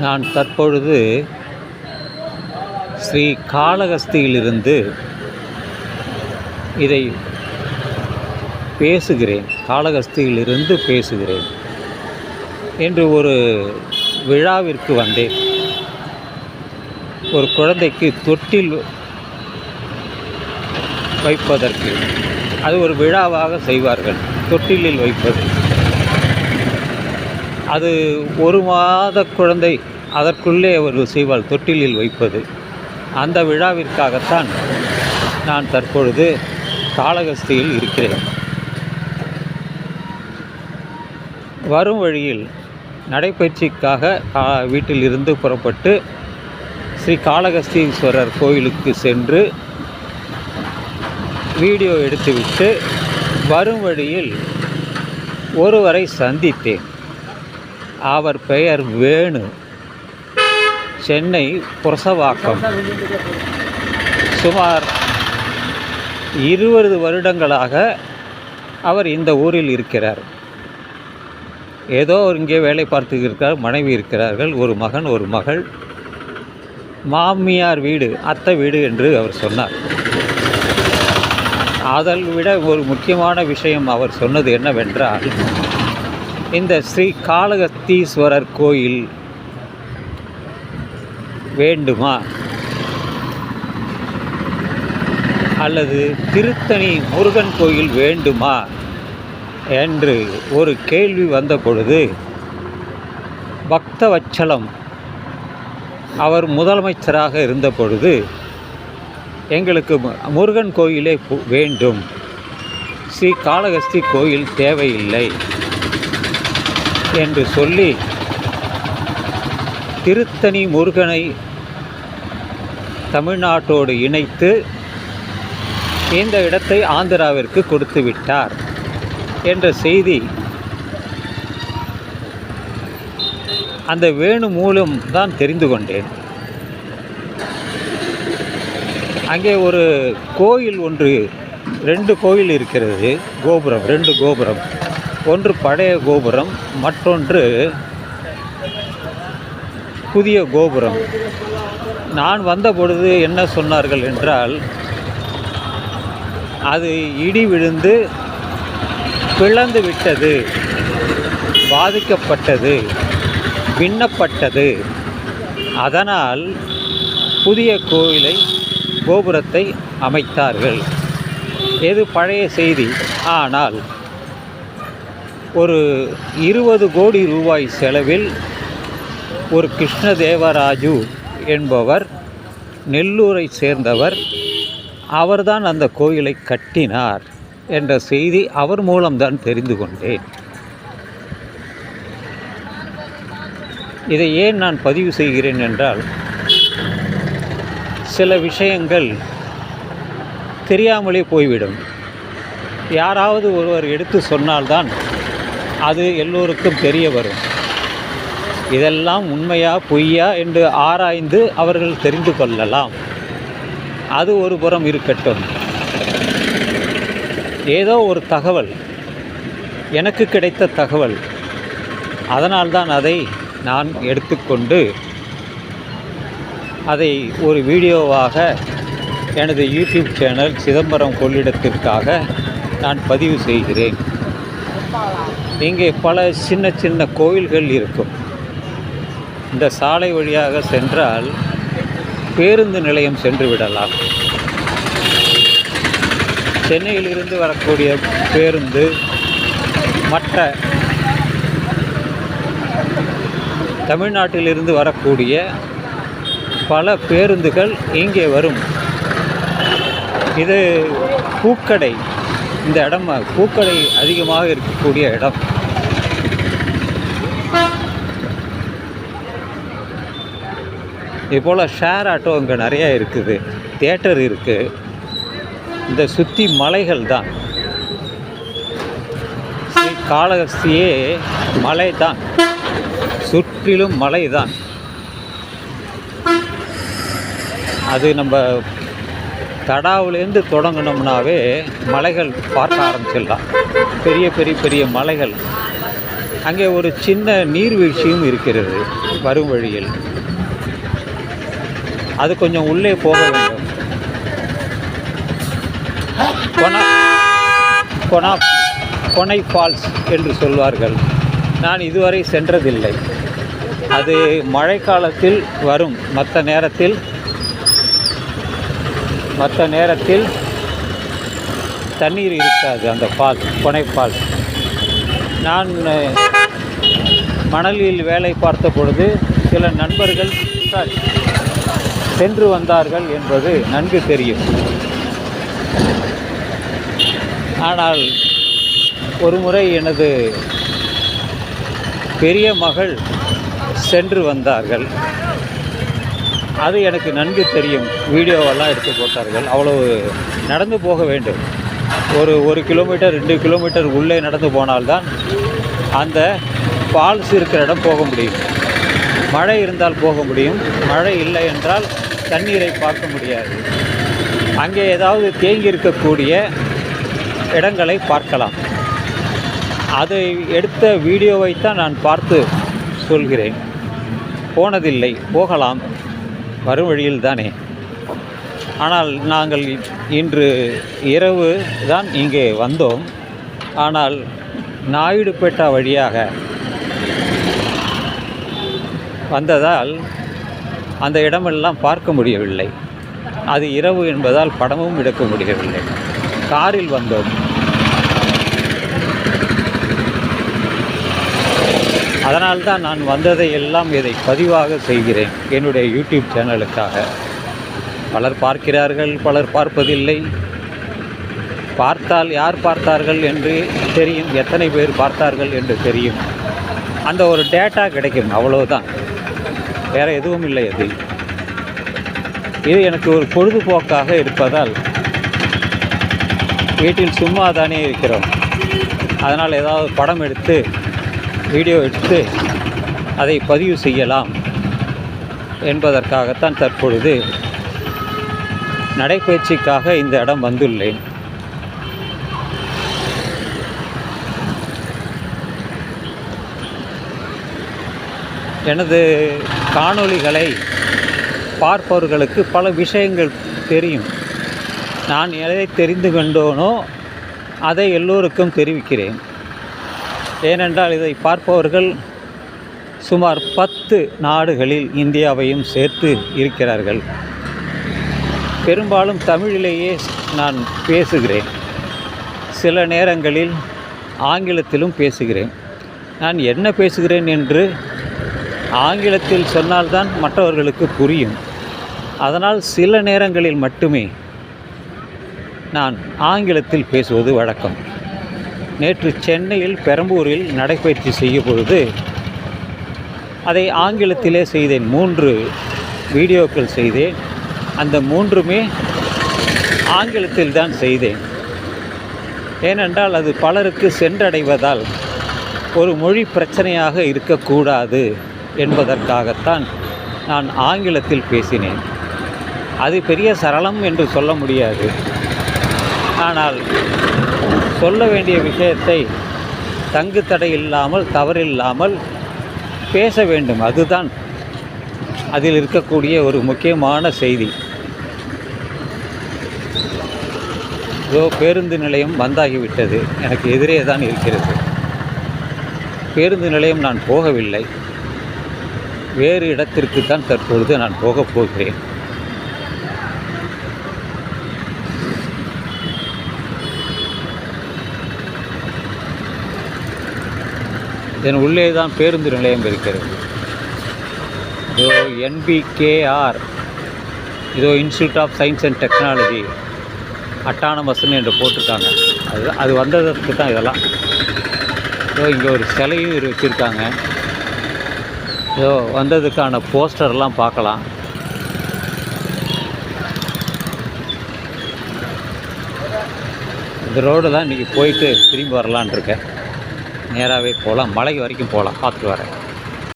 நான் தற்பொழுது ஸ்ரீ காளகஸ்தியிலிருந்து இதை பேசுகிறேன் காளகஸ்தியிலிருந்து பேசுகிறேன் என்று ஒரு விழாவிற்கு வந்தேன். ஒரு குழந்தைக்கு தொட்டில் வைப்பதற்கு. அது ஒரு விழாவாக செய்வார்கள் தொட்டிலில் வைப்பது. அது ஒரு மாத குழந்தை அதற்குள்ளே ஒரு செய்வாள் தொட்டிலில் வைப்பது. அந்த விழாவிற்காகத்தான் நான் தற்பொழுது காளகஸ்தியில் இருக்கிறேன். வரும் வழியில் நடைபயிற்சிக்காக கா- வீட்டிலிருந்து புறப்பட்டு ஸ்ரீ காளகஸ்தீஸ்வரர் கோயிலுக்கு சென்று வீடியோ எடுத்துவிட்டு வரும் வழியில் ஒருவரை சந்தித்தேன். அவர் பெயர் வேணு. சென்னை புரசவாக்கம். சுமார் இருபது வருடங்களாக அவர் இந்த ஊரில் இருக்கிறார். ஏதோ இங்கே வேலை பார்த்து இருக்கிறார் மனைவி இருக்கிறார்கள் ஒரு மகன் ஒரு மகள். மாமியார் வீடு அத்தை வீடு என்று அவர் சொன்னார். அதை விட ஒரு முக்கியமான விஷயம் அவர் சொன்னது என்னவென்றால் இந்த ஸ்ரீ காளகத்தீஸ்வரர் கோயில் வேண்டுமா? அல்லது திருத்தணி முருகன் கோயில் வேண்டுமா? என்று ஒரு கேள்வி வந்த பொழுது பக்தவச்சலம் அவர் முதலமைச்சராக இருந்த பொழுது எங்களுக்கு முருகன் கோயிலே வேண்டும். ஸ்ரீ காளகஸ்தி கோயில் தேவையில்லை. என்று சொல்லி திருத்தணி முருகனை தமிழ்நாட்டோடு இணைத்து இந்த இடத்தை ஆந்திராவிற்கு கொடுத்து விட்டார் என்ற செய்தி அந்த வேணு மூலம் தான் தெரிந்து கொண்டேன். அங்கே ஒரு கோயில் ஒன்று ரெண்டு கோயில் இருக்கிறது கோபுரம் ரெண்டு கோபுரம். ஒன்று பழைய கோபுரம் மற்றொன்று புதிய கோபுரம். நான் வந்த பொழுது என்ன சொன்னார்கள் என்றால் அது இடி விழுந்து பிளந்து விட்டது பாதிக்கப்பட்டது பின்னப்பட்டது. அதனால் புதிய கோயிலை கோபுரத்தை அமைத்தார்கள். எது பழைய செய்தி? ஆனால் ஒரு இருபது கோடி ரூபாய் செலவில் ஒரு கிருஷ்ணதேவராஜு என்பவர் நெல்லூரை சேர்ந்தவர் அவர்தான் அந்த கோயிலை கட்டினார் என்ற செய்தி அவர் மூலம்தான் தெரிந்து கொண்டேன். இதை ஏன் நான் பதிவு செய்கிறேன் என்றால் சில விஷயங்கள் தெரியாமலே போய்விடும். யாராவது ஒருவர் எடுத்து சொன்னால்தான் அது எல்லோருக்கும் தெரிய வரும். இதெல்லாம் உண்மையா பொய்யா என்று ஆராய்ந்து அவர்கள் தெரிந்து கொள்ளலாம். அது ஒரு புறம் இருக்கட்டும். ஏதோ ஒரு தகவல் எனக்கு கிடைத்த தகவல். அதனால்தான் அதை நான் எடுத்துக்கொண்டு அதை ஒரு வீடியோவாக எனது யூடியூப் சேனல் சிதம்பரம் கொள்ளிடத்திற்காக நான் பதிவு செய்கிறேன். இங்கே பல சின்ன சின்ன கோயில்கள் இருக்கும். இந்த சாலை வழியாக சென்றால் பேருந்து நிலையம் சென்று விடலாம். சென்னையிலிருந்து வரக்கூடிய பேருந்து மற்ற தமிழ்நாட்டிலிருந்து வரக்கூடிய பல பேருந்துகள் இங்கே வரும். இது பூக்கடை. இந்த இடம் பூக்கடை அதிகமாக இருக்கக்கூடிய இடம். இதுபோல் ஷேர் ஆட்டோ இங்கே நிறையா இருக்குது. தேட்டர் இருக்குது இந்த சுற்றி மலைகள் தான். ஸ்ரீ மலை தான். சுற்றிலும் மலை தான். அது நம்ம தடாவுலேருந்து தொடங்கினோம்னாவே மலைகள் பார்க்க ஆரம்பிச்சிடலாம். பெரிய பெரிய பெரிய மலைகள். அங்கே ஒரு சின்ன நீர்வீழ்ச்சியும் இருக்கிறது வரும் வழியில். அது கொஞ்சம் உள்ளே போக வேண்டும். கொனா கொனா கொனை ஃபால்ஸ் என்று சொல்வார்கள். நான் இதுவரை சென்றதில்லை. அது மழைக்காலத்தில் வரும். மற்ற நேரத்தில் மற்ற நேரத்தில் தண்ணீர் இருக்காது அந்த ஃபால்ஸ் கொனை ஃபால்ஸ். நான் மணலில் வேலை பார்த்த பொழுது சில நண்பர்கள் சென்று வந்தார்கள் என்பது நன்கு தெரியும். ஆனால் ஒரு முறை எனது பெரிய மகள் சென்று வந்தார்கள். அது எனக்கு நன்கு தெரியும். வீடியோவெல்லாம் எடுத்து போட்டார்கள். அவ்வளவு நடந்து போக வேண்டும். ஒரு ஒரு கிலோமீட்டர் ரெண்டு கிலோமீட்டர் உள்ளே நடந்து போனால்தான் அந்த ஃபால்ஸ் இருக்கிற இடம் போக முடியும். மழை இருந்தால் போக முடியும். மழை இல்லை என்றால் தண்ணீரை பார்க்க முடியாது. அங்கே ஏதாவது தேங்கி இருக்கக்கூடிய இடங்களை பார்க்கலாம். அதை எடுத்த வீடியோவைத்தான் நான் பார்த்து சொல்கிறேன். போனதில்லை. போகலாம். வரும் வழியில் தானே ஆனால் நாங்கள் இன்று இரவு தான் இங்கே வந்தோம். ஆனால் நாயுடுபேட்டா வழியாக வந்ததால் அந்த இடமெல்லாம் பார்க்க முடியவில்லை. அது இரவு என்பதால் படமும் எடுக்க முடியவில்லை. காரில் வந்தோம். அதனால் தான் நான் வந்ததை எல்லாம் இதை பதிவாக செய்கிறேன் என்னுடைய யூடியூப் சேனலுக்காக. பலர் பார்க்கிறார்கள் பலர் பார்ப்பதில்லை. பார்த்தால் யார் பார்த்தார்கள் என்று தெரியும் எத்தனை பேர் பார்த்தார்கள் என்று தெரியும். அந்த ஒரு டேட்டா கிடைக்கும் அவ்வளவுதான். வேறு எதுவும் இல்லை அது இது எனக்கு ஒரு பொழுதுபோக்காக இருப்பதால் வீட்டில் சும்மா தானே இருக்கிறோம். அதனால் ஏதாவது படம் எடுத்து வீடியோ எடுத்து அதை பதிவு செய்யலாம் என்பதற்காகத்தான் தற்பொழுது நடைபயிற்சிக்காக இந்த இடம் வந்துள்ளேன். எனது காணொளிகளை பார்ப்பவர்களுக்கு பல விஷயங்கள் தெரியும். நான் எதை தெரிந்து கொண்டோனோ அதை எல்லோருக்கும் தெரிவிக்கிறேன். ஏனென்றால் இதை பார்ப்பவர்கள் சுமார் பத்து நாடுகளில் இந்தியாவையும் சேர்த்து இருக்கிறார்கள். பெரும்பாலும் தமிழிலேயே நான் பேசுகிறேன். சில நேரங்களில் ஆங்கிலத்திலும் பேசுகிறேன். நான் என்ன பேசுகிறேன் என்று ஆங்கிலத்தில் சொன்னால்தான் மற்றவர்களுக்கு புரியும். அதனால் சில நேரங்களில் மட்டுமே நான் ஆங்கிலத்தில் பேசுவது வழக்கம். நேற்று சென்னையில் பெரம்பூரில் நடைபயிற்சி செய்ய பொழுது அதை ஆங்கிலத்திலே செய்தேன். மூன்று வீடியோக்கள் செய்தேன். அந்த மூன்றுமே ஆங்கிலத்தில் தான் செய்தேன். ஏனென்றால் அது பலருக்கு சென்றடைவதால் ஒரு மொழி பிரச்சனையாக இருக்கக்கூடாது என்பதற்காகத்தான் நான் ஆங்கிலத்தில் பேசினேன். அது பெரிய சரளம் என்று சொல்ல முடியாது. ஆனால் சொல்ல வேண்டிய விஷயத்தை தங்கு தடை இல்லாமல் தவறில்லாமல் பேச வேண்டும். அதுதான் அதில் இருக்கக்கூடிய ஒரு முக்கியமான செய்தி. இதோ பேருந்து நிலையம் வந்தாகிவிட்டது. எனக்கு எதிரே தான் இருக்கிறது. பேருந்து நிலையம் நான் போகவில்லை. வேறு இடத்திற்கு தான் தற்பொழுது நான் போகப் போகிறேன். இதன் உள்ளே தான் பேருந்து நிலையம் இருக்கிறது. இதோ என்பிகேஆர் இதோ institute of science and technology அட்டானமஸ்ன்னு என்று போட்டிருக்காங்க. அது அது வந்ததற்கு தான் இதெல்லாம். இதோ இங்கே ஒரு சிலையும் வச்சுருக்காங்க. இதோ வந்ததுக்கான போஸ்டர்லாம் பார்க்கலாம். இந்த ரோடு தான் இன்றைக்கி போயிட்டு திரும்பி வரலான் இருக்கேன். நேராகவே போகலாம். மலை வரைக்கும் போகலாம். பார்த்துட்டு வரேன்.